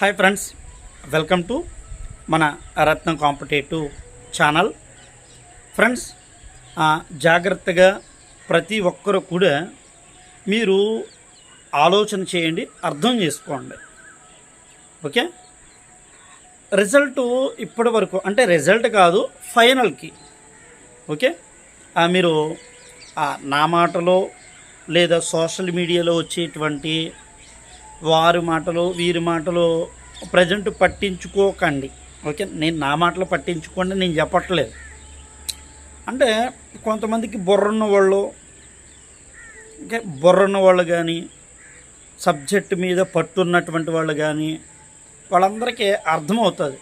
Hi friends welcome to మన రత్నం competitive channel. Friends జాగ్రత్తగా ప్రతి ఒక్కరు కూడా మీరు ఆలోచన చేయండి అర్థం చేసుకోండి. ఓకే రిజల్ట్ ఇప్పటి వరకు అంటే రిజల్ట్ కాదు ఫైనల్కి ఓకే ఆ, మీరు ఆ, నా మాటలో లేదా సోషల్ మీడియాలో వచ్చేటువంటి వారి మాటలు వీరి మాటలు ప్రజెంట్ పట్టించుకోకండి. ఓకే? నేను నా మాటలు పట్టించుకోండి నేను చెప్పట్లేదు. అంటే కొంతమందికి బుర్రన్న వాళ్ళు ఇంకా బుర్రన్న వాళ్ళు కానీ సబ్జెక్ట్ మీద పట్టున్నటువంటి వాళ్ళు కానీ వాళ్ళందరికీ అర్థమవుతుంది.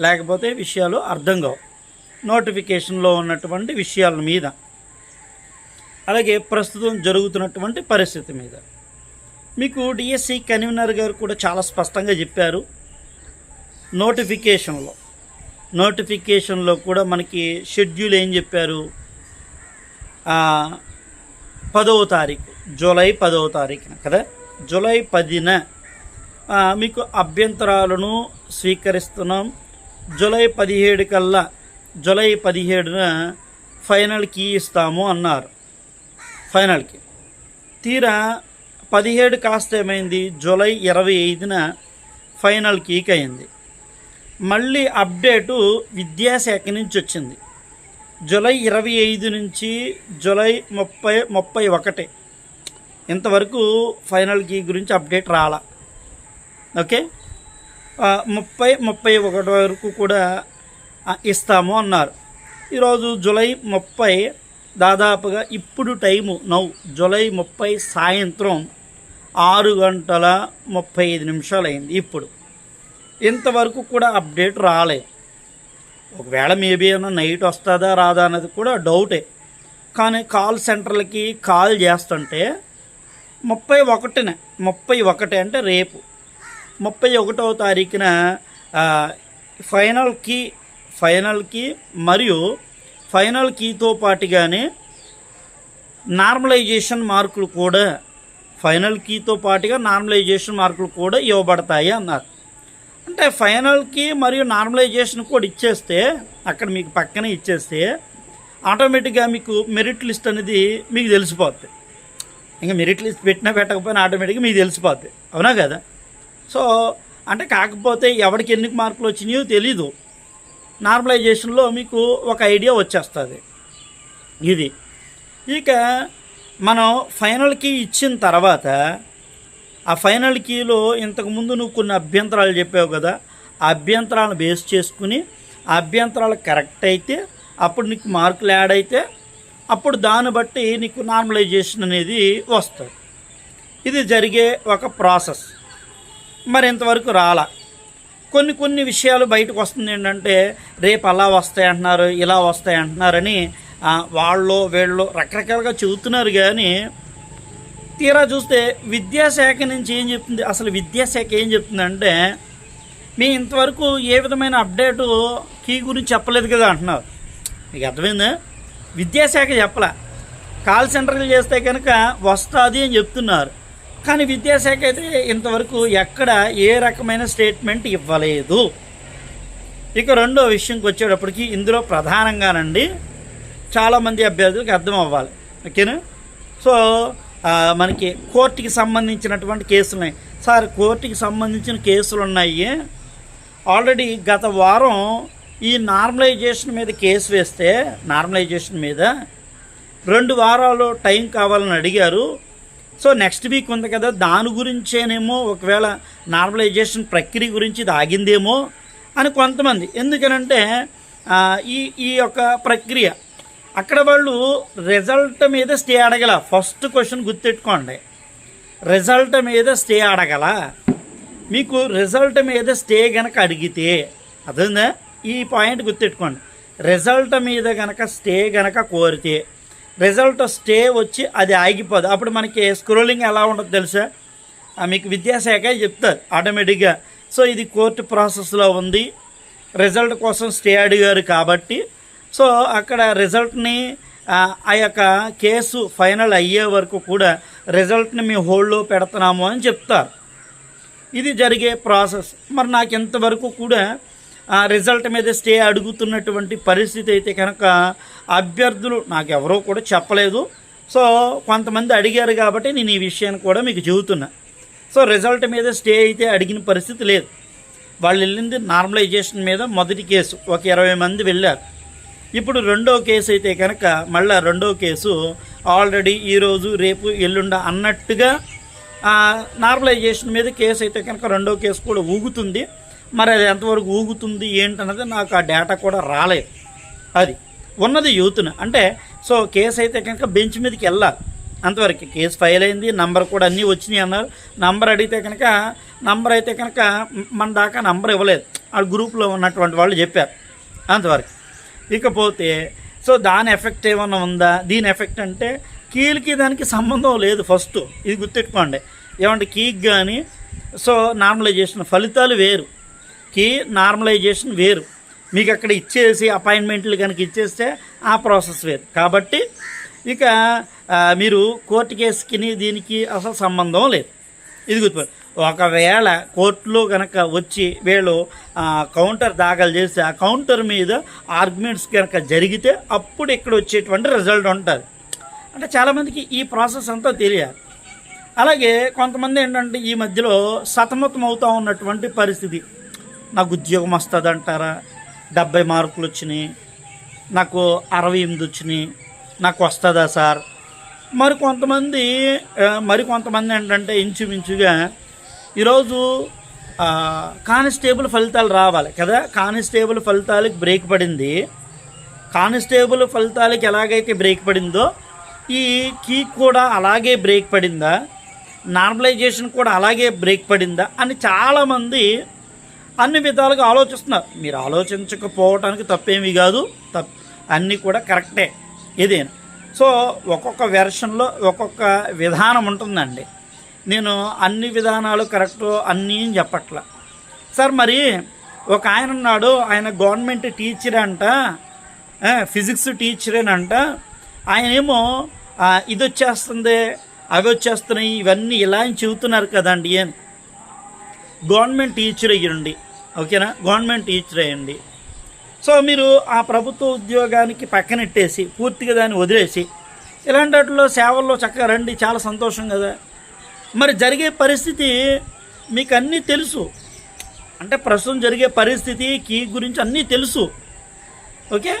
లేకపోతే విషయాలు అర్థం కావు. నోటిఫికేషన్లో ఉన్నటువంటి విషయాల మీద. అలాగే ప్రస్తుతం జరుగుతున్నటువంటి పరిస్థితి మీద. మీకు డిఎస్సి కన్వీనర్ గారు కూడా చాలా స్పష్టంగా చెప్పారు. నోటిఫికేషన్లో నోటిఫికేషన్లో కూడా మనకి షెడ్యూల్ ఏం చెప్పారు? పదవ తారీఖు జూలై పదవ తారీఖున కదా? జూలై పదిన మీకు అభ్యంతరాలను స్వీకరిస్తున్నాం. జూలై పదిహేడు కల్లా జూలై పదిహేడున ఫైనల్ కీ ఇస్తాము అన్నారు. ఫైనల్కి. తీరా పదిహేడు కాస్త ఏమైంది? జూలై ఇరవై ఐదున ఫైనల్ కీక్ అయింది. మళ్ళీ అప్డేటు విద్యాశాఖ నుంచి వచ్చింది. జూలై ఇరవై ఐదు నుంచి జూలై ముప్పై ముప్పై ఒకటి ఇంతవరకు ఫైనల్ కీ గురించి అప్డేట్ రాలా. ఓకే? ముప్పై ముప్పై ఒకటి వరకు కూడా ఇస్తాము అన్నారు. ఈరోజు జూలై ముప్పై దాదాపుగా ఇప్పుడు టైము నౌ జూలై ముప్పై సాయంత్రం ఆరు గంటల ముప్పై ఐదు నిమిషాలు అయింది ఇప్పుడు ఇంతవరకు కూడా అప్డేట్ రాలేదు. ఒకవేళ మేబీ ఏమైనా నైట్ వస్తుందా రాదా అన్నది కూడా డౌటే. కానీ కాల్ సెంటర్లకి కాల్ చేస్తుంటే ముప్పై ఒకటిన ముప్పై ఒకటి అంటే రేపు. ముప్పై ఒకటవ తారీఖున ఫైనల్ కీ ఫైనల్ కీ మరియు ఫైనల్ కీతో పాటుగానే నార్మలైజేషన్ మార్కులు కూడా ఫైనల్ కీతో పాటుగా నార్మలైజేషన్ మార్కులు కూడా ఇవ్వబడతాయి అన్నారు. అంటే ఫైనల్కి మరియు నార్మలైజేషన్ కూడా ఇచ్చేస్తే అక్కడ మీకు పక్కనే ఇచ్చేస్తే ఆటోమేటిక్గా మీకు మెరిట్ లిస్ట్ అనేది మీకు తెలిసిపోద్ది. ఇంకా మెరిట్ లిస్ట్ పెట్టినా పెట్టకపోయినా ఆటోమేటిక్గా మీకు తెలిసిపోద్ది. అవునా కదా? సో అంటే కాకపోతే ఎవరికి ఎన్ని మార్కులు వచ్చినాయో తెలీదు. నార్మలైజేషన్లో మీకు ఒక ఐడియా వచ్చేస్తుంది. ఇది. ఇక మనం ఫైనల్ కీ ఇచ్చిన తర్వాత ఆ ఫైనల్ కీలో ఇంతకుముందు నువ్వు కొన్ని అభ్యంతరాలు చెప్పావు కదా ఆ అభ్యంతరాలను బేస్ చేసుకుని ఆ అభ్యంతరాలు కరెక్ట్ అయితే అప్పుడు నీకు మార్కులు యాడ్ అయితే అప్పుడు దాన్ని బట్టి నీకు నార్మలైజేషన్ అనేది వస్తుంది. ఇది జరిగే ఒక ప్రాసెస్ మరి ఇంతవరకు రాలా. కొన్ని కొన్ని విషయాలు బయటకు వస్తుంది ఏంటంటే రేపు అలా వస్తాయి అంటున్నారు ఇలా వస్తాయి అంటున్నారని వాళ్ళు వీళ్ళు రకరకాలుగా చెబుతున్నారు కానీ తీరా చూస్తే విద్యాశాఖ నుంచి ఏం చెప్తుంది? అసలు విద్యాశాఖ ఏం చెప్తుందంటే మీ ఇంతవరకు ఏ విధమైన అప్డేటు కీ గురించి చెప్పలేదు కదా అంటున్నారు. మీకు అర్థమైందా? విద్యాశాఖ చెప్పలే. కాల్ సెంటర్లు చేస్తే కనుక వస్తుంది అని చెప్తున్నారు. కానీ విద్యాశాఖ అయితే ఇంతవరకు ఎక్కడ ఏ రకమైన స్టేట్మెంట్ ఇవ్వలేదు. ఇక రెండో విషయంకి వచ్చేటప్పటికి ఇందులో ప్రధానంగానండి చాలామంది అభ్యర్థులకు అర్థం అవ్వాలి. ఓకేనా? సో మనకి కోర్టుకి సంబంధించినటువంటి కేసులు ఉన్నాయి సార్ కోర్టుకి సంబంధించిన కేసులు ఉన్నాయి ఆల్రెడీ గత వారం ఈ నార్మలైజేషన్ మీద కేసు వేస్తే నార్మలైజేషన్ మీద రెండు వారాలు టైం కావాలని అడిగారు. సో నెక్స్ట్ వీక్ ఉంది కదా దాని గురించేనేమో ఒకవేళ నార్మలైజేషన్ ప్రక్రియ గురించి ఇది ఆగిందేమో అని కొంతమంది. ఎందుకనంటే ఈ ఈ యొక్క ప్రక్రియ అక్కడ వాళ్ళు రిజల్ట్ మీద స్టే అడగల ఫస్ట్ క్వశ్చన్ గుర్తెట్టుకోండి రిజల్ట్ మీద స్టే అడగల మీకు రిజల్ట్ మీద స్టే గనక అడిగితే అదే ఈ పాయింట్ గుర్తెట్టుకోండి రిజల్ట్ మీద గనక స్టే గనక కోరితే రిజల్ట్ స్టే వచ్చి అది ఆగిపోదు. అప్పుడు మనకి స్క్రోలింగ్ ఎలా ఉండదు తెలుసా? ఆ, మీకు విద్యాశాఖ చెప్తారు ఆటోమేటిక్గా సో ఇది కోర్టు ప్రాసెస్లో ఉంది. రిజల్ట్ కోసం స్టే అడిగారు కాబట్టి సో అక్కడ రిజల్ట్ని ఆ, యొక్క కేసు ఫైనల్ అయ్యే వరకు కూడా రిజల్ట్ని మేము హోల్డ్లో పెడుతున్నాము అని చెప్తారు. ఇది జరిగే ప్రాసెస్. మరి నాకు ఇంతవరకు కూడా ఆ రిజల్ట్ మీద స్టే అడుగుతున్నటువంటి పరిస్థితి అయితే కనుక అభ్యర్థులు నాకు ఎవరో కూడా చెప్పలేదు. సో కొంతమంది అడిగారు కాబట్టి నేను ఈ విషయాన్ని కూడా మీకు చెబుతున్నా. సో రిజల్ట్ మీద స్టే అయితే అడిగిన పరిస్థితి లేదు. వాళ్ళు వెళ్ళింది నార్మలైజేషన్ మీద మొదటి కేసు. ఒక ఇరవై మంది వెళ్ళారు. ఇప్పుడు రెండో కేసు అయితే కనుక మళ్ళీ రెండో కేసు ఆల్రెడీ ఈరోజు రేపు ఎల్లుండ అన్నట్టుగా నార్మలైజేషన్ మీద కేసు అయితే కనుక రెండో కేసు కూడా ఊగుతుంది. మరి అది ఎంతవరకు ఊగుతుంది ఏంటన్నది నాకు ఆ డేటా కూడా రాలేదు. అది ఉన్నది యూత్ను. అంటే సో కేసు అయితే కనుక బెంచ్ మీదకి వెళ్ళాలి. అంతవరకు కేసు ఫైల్ అయింది నంబర్ కూడా అన్నీ వచ్చినాయి అన్నారు. నంబర్ అడిగితే కనుక నంబర్ అయితే కనుక మన దాకా నంబర్ ఇవ్వలేదు. ఆ గ్రూప్లో ఉన్నటువంటి వాళ్ళు చెప్పారు. అంతవరకు. ఇకపోతే సో దాని ఎఫెక్ట్ ఏమన్నా ఉందా? దీని ఎఫెక్ట్ అంటే కీలకి దానికి సంబంధం లేదు ఫస్ట్. ఇది గుర్తెట్టుకోండి ఏమంటే కీకి కానీ సో నార్మలైజేషన్ ఫలితాలు వేరు. కీ నార్మలైజేషన్ వేరు. మీకు అక్కడ ఇచ్చేసి అపాయింట్మెంట్లు కనుక ఇచ్చేస్తే ఆ ప్రాసెస్ వేరు. కాబట్టి ఇక మీరు కోర్టు కేసుకి దీనికి అసలు సంబంధం లేదు. ఇది గుర్తు ఒకవేళ కోర్టులో కనుక వచ్చి వీళ్ళు కౌంటర్ దాఖలు చేసి ఆ కౌంటర్ మీద ఆర్గ్యుమెంట్స్ కనుక జరిగితే అప్పుడు ఇక్కడ వచ్చేటువంటి రిజల్ట్ ఉంటుంది. అంటే చాలామందికి ఈ ప్రాసెస్ అంతా తెలియాలి. అలాగే కొంతమంది ఏంటంటే ఈ మధ్యలో సతమతం అవుతూ ఉన్నటువంటి పరిస్థితి. నాకు ఉద్యోగం వస్తుంది అంటారా డెబ్బై మార్కులు వచ్చినాయి. నాకు అరవై ఎనిమిది వచ్చినాయి. నాకు వస్తుందా సార్? మరి కొంతమంది మరి కొంతమంది ఏంటంటే ఇంచుమించుగా ఈరోజు కానిస్టేబుల్ ఫలితాలు రావాలి కదా? కానిస్టేబుల్ ఫలితాలకు బ్రేక్ పడింది. కానిస్టేబుల్ ఫలితాలకి ఎలాగైతే బ్రేక్ పడిందో ఈ కీ కూడా అలాగే బ్రేక్ పడిందా? నార్మలైజేషన్ కూడా అలాగే బ్రేక్ పడిందా? అని చాలామంది అన్ని విధాలుగా ఆలోచిస్తున్నారు. మీరు ఆలోచించకపోవటానికి తప్పేమీ కాదు. తప్ అన్నీ కూడా కరెక్టే. ఇదేనా. సో ఒక్కొక్క వెర్షన్లో ఒక్కొక్క విధానం ఉంటుందండి. నేను అన్ని విధానాలు కరెక్ట్ అన్నీ అని చెప్పట్ల. సార్ మరి ఒక ఆయన ఉన్నాడు ఆయన గవర్నమెంట్ టీచర్ అంట ఫిజిక్స్ టీచరేనంట ఆయన ఏమో ఇది వచ్చేస్తుంది అవి వచ్చేస్తున్నాయి ఇవన్నీ ఇలా అని చెబుతున్నారు కదండి అని గవర్నమెంట్ టీచర్ అయ్యండి ఓకేనా? గవర్నమెంట్ టీచర్ అయ్యండి. సో మీరు ఆ ప్రభుత్వ ఉద్యోగానికి పక్కనెట్టేసి పూర్తిగా దాన్ని వదిలేసి ఇలాంటి వాటిలో సేవల్లో చక్కగా రండి చాలా సంతోషం కదా. మరి జరిగే పరిస్థితి మీకు అన్నీ తెలుసు. అంటే ప్రస్తుతం జరిగే పరిస్థితి కీ గురించి అన్నీ తెలుసు. ఓకే?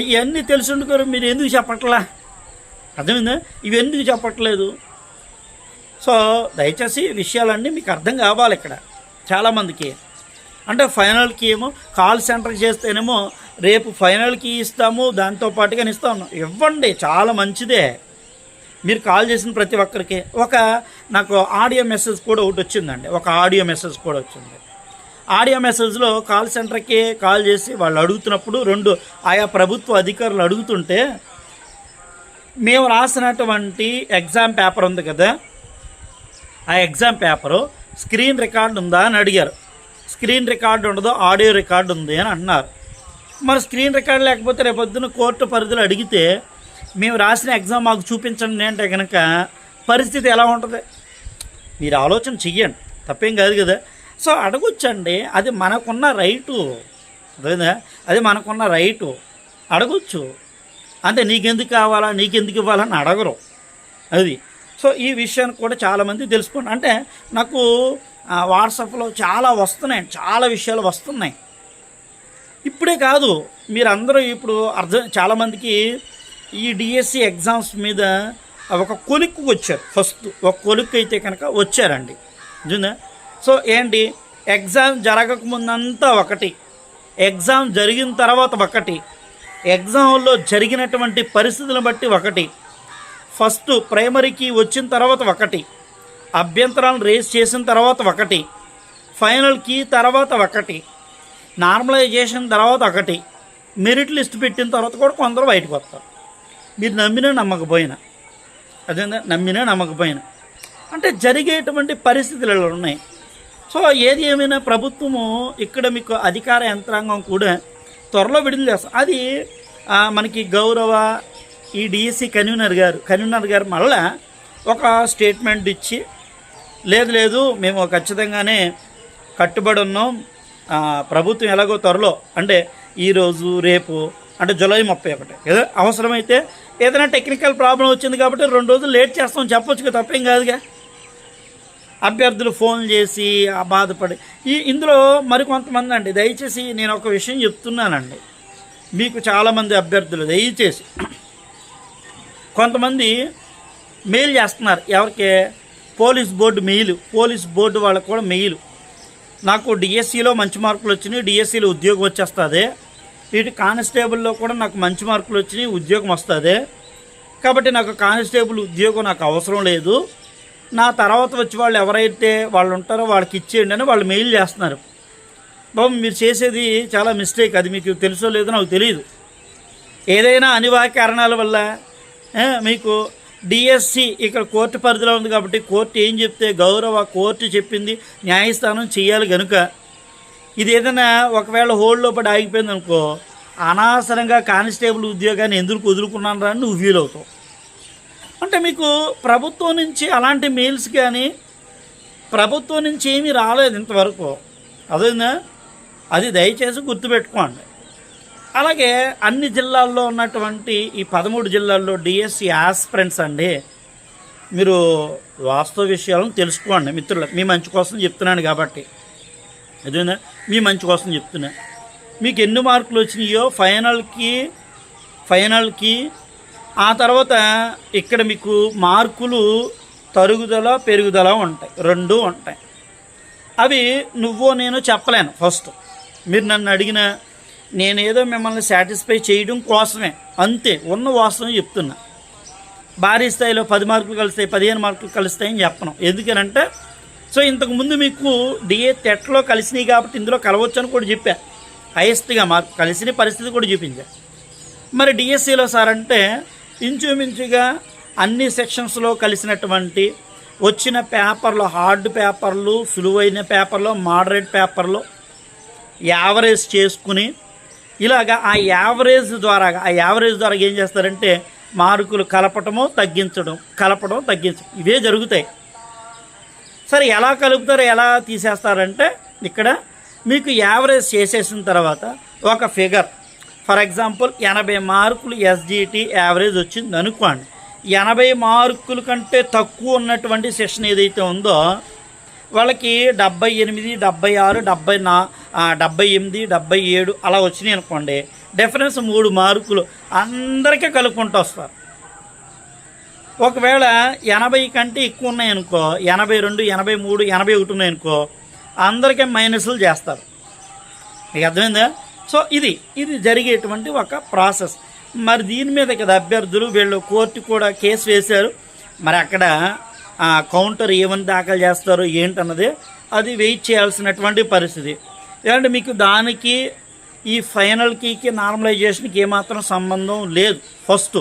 ఇవన్నీ తెలుసుండుకోరు మీరు ఎందుకు చెప్పట్లా? అర్థమైందా? ఇవి ఎందుకు చెప్పట్లేదు? సో దయచేసి విషయాలన్నీ మీకు అర్థం కావాలి ఇక్కడ చాలామందికి. అంటే ఫైనల్కి ఏమో కాల్ సెంటర్ చేస్తేనేమో రేపు ఫైనల్కి ఇస్తాము దాంతో పాటుగా ఇస్తాము. ఇవ్వండి చాలా మంచిదే. మీరు కాల్ చేసిన ప్రతి ఒక్కరికి ఒక నాకు ఆడియో మెసేజ్ కూడా ఒకటి వచ్చిందండి. ఒక ఆడియో మెసేజ్ కూడా వచ్చింది. ఆడియో మెసేజ్లో కాల్ సెంటర్కి కాల్ చేసి వాళ్ళు అడుగుతున్నప్పుడు రెండు ఆయా ప్రభుత్వ అధికారులు అడుగుతుంటే మేము రాసినటువంటి ఎగ్జామ్ పేపర్ ఉంది కదా ఆ ఎగ్జామ్ పేపరు స్క్రీన్ రికార్డు ఉందా అని అడిగారు. స్క్రీన్ రికార్డు ఉండదు ఆడియో రికార్డు ఉంది అని అన్నారు. మరి స్క్రీన్ రికార్డు లేకపోతే రేపొద్దున కోర్టు పరిధిలో అడిగితే మేము రాసిన ఎగ్జామ్ మాకు చూపించండి అంటే కనుక పరిస్థితి ఎలా ఉంటుంది? మీరు ఆలోచన చెయ్యండి. తప్పేం కాదు కదా. సో అడగొచ్చండి. అది మనకున్న రైటు. అదేదా అది మనకున్న రైటు. అడగొచ్చు. అంటే నీకెందుకు కావాలా? నీకెందుకు ఇవ్వాలని అడగరు. అది. సో ఈ విషయాన్ని కూడా చాలామంది తెలుసుకోండి. అంటే నాకు వాట్సాప్లో చాలా వస్తున్నాయి. చాలా విషయాలు వస్తున్నాయి. ఇప్పుడే కాదు. మీరందరూ ఇప్పుడు అర్థం చాలామందికి ఈ డిఎస్సి ఎగ్జామ్స్ మీద ఒక కొలిక్కు వచ్చారు. ఫస్ట్ ఒక కొలిక్కు అయితే కనుక వచ్చారండి. నిజంగా సో ఏంటి? ఎగ్జామ్ జరగకముందంతా ఒకటి. ఎగ్జామ్ జరిగిన తర్వాత ఒకటి. ఎగ్జామ్లో జరిగినటువంటి పరిస్థితులను బట్టి ఒకటి. ఫస్ట్ ప్రైమరీకి వచ్చిన తర్వాత ఒకటి. అభ్యంతరాలను రేస్ చేసిన తర్వాత ఒకటి. ఫైనల్కి తర్వాత ఒకటి. నార్మలైజేషన్ తర్వాత ఒకటి. మెరిట్ లిస్ట్ పెట్టిన తర్వాత కూడా కొందరు బయటకు వస్తారు. మీరు నమ్మినా నమ్మకపోయినా. అదే నమ్మినా నమ్మకపోయినా. అంటే జరిగేటువంటి పరిస్థితులు ఇలా ఉన్నాయి. సో ఏది ఏమైనా ప్రభుత్వము ఇక్కడ మీకు అధికార యంత్రాంగం కూడా త్వరలో విడుదల చేస్తాం అది మనకి గౌరవ ఈ డిఎస్సి కన్వీనర్ గారు కన్వీనర్ గారు మళ్ళా ఒక స్టేట్మెంట్ ఇచ్చి లేదు లేదు మేము ఖచ్చితంగానే కట్టుబడి ఉన్నాం. ప్రభుత్వం ఎలాగో త్వరలో అంటే ఈరోజు రేపు అంటే జూలై ముప్పై ఒకటి. ఏదో అవసరమైతే ఏదైనా టెక్నికల్ ప్రాబ్లం వచ్చింది కాబట్టి రెండు రోజులు లేట్ చేస్తాం చెప్పొచ్చు తప్పేం కాదుగా. అభ్యర్థులు ఫోన్ చేసి బాధపడి ఈ ఇందులో మరికొంతమంది అండి. దయచేసి నేను ఒక విషయం చెప్తున్నానండి. మీకు చాలామంది అభ్యర్థులు దయచేసి. కొంతమంది మెయిల్ చేస్తున్నారు. ఎవరికి? Police board mail. Police board వాళ్ళకు కూడా మెయిల్. నాకు డిఎస్సిలో మంచి మార్కులు వచ్చినాయి డిఎస్సిలో ఉద్యోగం వచ్చేస్తుంది. ఇటు కానిస్టేబుల్లో కూడా నాకు మంచి మార్కులు వచ్చినాయి ఉద్యోగం వస్తుంది. కాబట్టి నాకు కానిస్టేబుల్ ఉద్యోగం నాకు అవసరం లేదు. నా తర్వాత వచ్చి వాళ్ళు ఎవరైతే వాళ్ళు ఉంటారో వాళ్ళకి ఇచ్చేయండి అని వాళ్ళు మెయిల్ చేస్తున్నారు. బాబు మీరు చేసేది చాలా మిస్టేక్. అది మీకు తెలుసో లేదో నాకు తెలియదు ఏదైనా అనివార్య కారణాల వల్ల మీకు డిఎస్సి ఇక్కడ కోర్టు పరిధిలో ఉంది కాబట్టి కోర్టు ఏం చెప్తే గౌరవ కోర్టు చెప్పింది న్యాయస్థానం చేయాలి కనుక ఇది ఏదైనా ఒకవేళ హోల్డ్లో పడి ఆగిపోయింది అనుకో అనవసరంగా కానిస్టేబుల్ ఉద్యోగాన్ని ఎందుకు వదులుకున్నాను రా అని నువ్వు ఫీల్ అవుతావు. అంటే మీకు ప్రభుత్వం నుంచి అలాంటి మెయిల్స్ కానీ ప్రభుత్వం నుంచి ఏమీ రాలేదు ఇంతవరకు. అదేనా? అది దయచేసి గుర్తుపెట్టుకోండి. అలాగే అన్ని జిల్లాల్లో ఉన్నటువంటి ఈ పదమూడు జిల్లాల్లో డిఎస్సి ఆస్పిరెంట్స్ అండి మీరు వాస్తవ విషయాలను తెలుసుకోండి మిత్రులు మీ మంచి కోసం చెప్తున్నాను కాబట్టి. అదేనా? మీ మంచి కోసం చెప్తున్నా. మీకు ఎన్ని మార్కులు వచ్చినాయో ఫైనల్కి ఫైనల్కి ఆ తర్వాత ఇక్కడ మీకు మార్కులు తరుగుదల పెరుగుదల ఉంటాయి. రెండు ఉంటాయి. అవి నువ్వో నేను చెప్పలేను ఫస్ట్. మీరు నన్ను అడిగిన నేనేదో మిమ్మల్ని సాటిస్ఫై చేయడం కోసమే. అంతే ఉన్న వాస్తవం చెప్తున్నా. భారీ స్థాయిలో పది మార్కులు కలిస్తాయి పదిహేను మార్కులు కలుస్తాయని చెప్పను. ఎందుకనంటే సో ఇంతకుముందు మీకు డిఏ టెట్లో కలిసినాయి కాబట్టి ఇందులో కలవచ్చు అని కూడా చెప్పా. హైయెస్ట్గా మార్క్ కలిసిన పరిస్థితి కూడా చూపించా. మరి డిఎస్సిలో సార్ అంటే ఇంచుమించుగా అన్ని సెక్షన్స్లో కలిసినటువంటి వచ్చిన పేపర్లు హార్డ్ పేపర్లు సులువైన పేపర్లు మోడరేట్ పేపర్లు యావరేజ్ చేసుకుని ఇలాగా ఆ యావరేజ్ ద్వారా ఆ యావరేజ్ ద్వారా ఏం చేస్తారంటే మార్కులు కలపటము తగ్గించడం కలపడం తగ్గించడం. ఇవే జరుగుతాయి. సరే ఎలా కలుపుతారు ఎలా తీసేస్తారంటే ఇక్కడ మీకు యావరేజ్ చేసేసిన తర్వాత ఒక ఫిగర్. ఫర్ ఎగ్జాంపుల్ ఎనభై మార్కులు ఎస్జిటి యావరేజ్ వచ్చింది అనుకోండి. ఎనభై మార్కుల కంటే తక్కువ ఉన్నటువంటి సెషన్ ఏదైతే ఉందో వాళ్ళకి డెబ్బై ఎనిమిది డెబ్బై ఆరు డెబ్బై నా డెబ్బై ఎనిమిది డెబ్బై ఏడు అలా వచ్చినాయి అనుకోండి. డిఫరెన్స్ మూడు మార్కులు అందరికీ కలుపుకుంటూ వస్తారు. ఒకవేళ ఎనభై కంటే ఎక్కువ ఉన్నాయనుకో ఎనభై రెండు ఎనభై మూడు ఎనభై ఒకటి ఉన్నాయనుకో అందరికీ మైనస్లు చేస్తారు. మీకు అర్థమైందా? సో ఇది ఇది జరిగేటువంటి ఒక ప్రాసెస్. మరి దీని మీద కదా అభ్యర్థులు వీళ్ళు కోర్టు కూడా కేసు వేశారు. మరి అక్కడ కౌంటర్ ఏమని దాఖలు చేస్తారో ఏంటన్నది అది వెయిట్ చేయాల్సినటువంటి పరిస్థితి. ఎందుకంటే మీకు దానికి ఈ ఫైనల్ కీకి నార్మలైజేషన్కి ఏమాత్రం సంబంధం లేదు ఫస్ట్.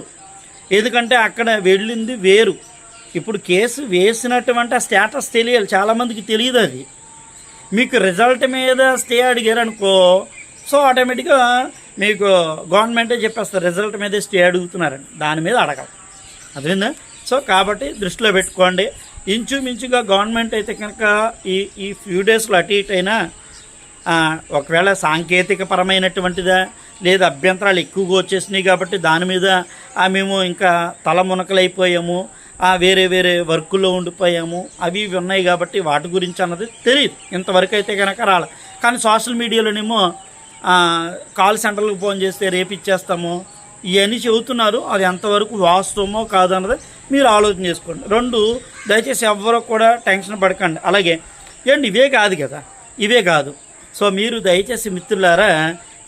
ఎందుకంటే అక్కడ వెళ్ళింది వేరు. ఇప్పుడు కేసు వేసినటువంటి ఆ స్టేటస్ తెలియాలి. చాలామందికి తెలియదు అది. మీకు రిజల్ట్ మీద స్టే అడిగారు అనుకో సో ఆటోమేటిక్గా మీకు గవర్నమెంటే చెప్పేస్తారు రిజల్ట్ మీదే స్టే అడుగుతున్నారని. దాని మీద అడగదు అదేందా సో కాబట్టి దృష్టిలో పెట్టుకోండి. ఇంచుమించుగా గవర్నమెంట్ అయితే కనుక ఈ ఈ ఫ్యూ డేస్లో అటు ఇటు అయినా ఒకవేళ సాంకేతిక పరమైనటువంటిదా లేదా అభ్యంతరాలు ఎక్కువగా వచ్చేసినాయి కాబట్టి దాని మీద మేము ఇంకా తల మునకలైపోయాము ఆ, వేరే వేరే వర్క్లో ఉండిపోయాము అవి ఇవి ఉన్నాయి కాబట్టి వాటి గురించి అన్నది తెలియదు ఇంతవరకు అయితే కనుక రాలే. కానీ సోషల్ మీడియాలోనేమో కాల్ సెంటర్లకు ఫోన్ చేస్తే రేపు ఇచ్చేస్తాము ఇవన్నీ చెబుతున్నారు. అది ఎంతవరకు వాస్తవమో కాదన్నది మీరు ఆలోచన చేసుకోండి. రెండు దయచేసి ఎవ్వరూ కూడా టెన్షన్ పడకండి. అలాగే ఏంటి ఇవే కాదు కదా ఇవే కాదు. సో మీరు దయచేసి మిత్రులారా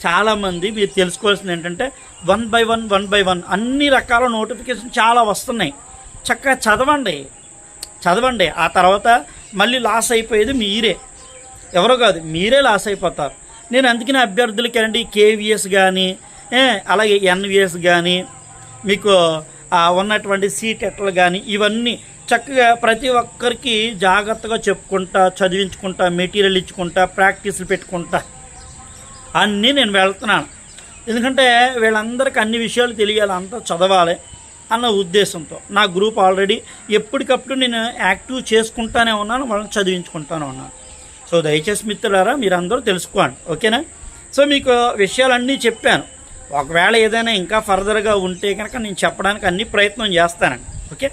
చాలామంది మీరు తెలుసుకోవాల్సింది ఏంటంటే one by one one by one అన్ని రకాల నోటిఫికేషన్ చాలా వస్తున్నాయి. చక్కగా చదవండి. చదవండి. ఆ తర్వాత మళ్ళీ లాస్ అయిపోయేది మీరే. ఎవరో కాదు మీరే లాస్ అయిపోతారు. నేను అందుకని అభ్యర్థులకి అండి కేవీఎస్ కానీ అలాగే ఎన్విఎస్ కానీ మీకు ఉన్నటువంటి సీటెట్లు కానీ ఇవన్నీ చక్కగా ప్రతి ఒక్కరికి జాగ్రత్తగా చెప్పుకుంటా చదివించుకుంటా మెటీరియల్ ఇచ్చుకుంటా ప్రాక్టీస్లు పెట్టుకుంటా. అన్నీ నేను వెళ్తున్నాను. ఎందుకంటే వీళ్ళందరికీ అన్ని విషయాలు తెలియాలి అంతా చదవాలి అన్న ఉద్దేశంతో. నా గ్రూప్ ఆల్రెడీ ఎప్పటికప్పుడు నేను యాక్టివ్ చేసుకుంటానే ఉన్నాను వాళ్ళని చదివించుకుంటానే ఉన్నాను. సో దయచేసి మిత్రులారా మీరందరూ తెలుసుకోండి ఓకేనా? సో మీకు విషయాలన్నీ చెప్పాను. ఒకవేళ ఏదైనా ఇంకా ఫర్దర్గా ఉంటే కనుక నేను చెప్పడానికి అన్ని ప్రయత్నం చేస్తానండి ఓకే?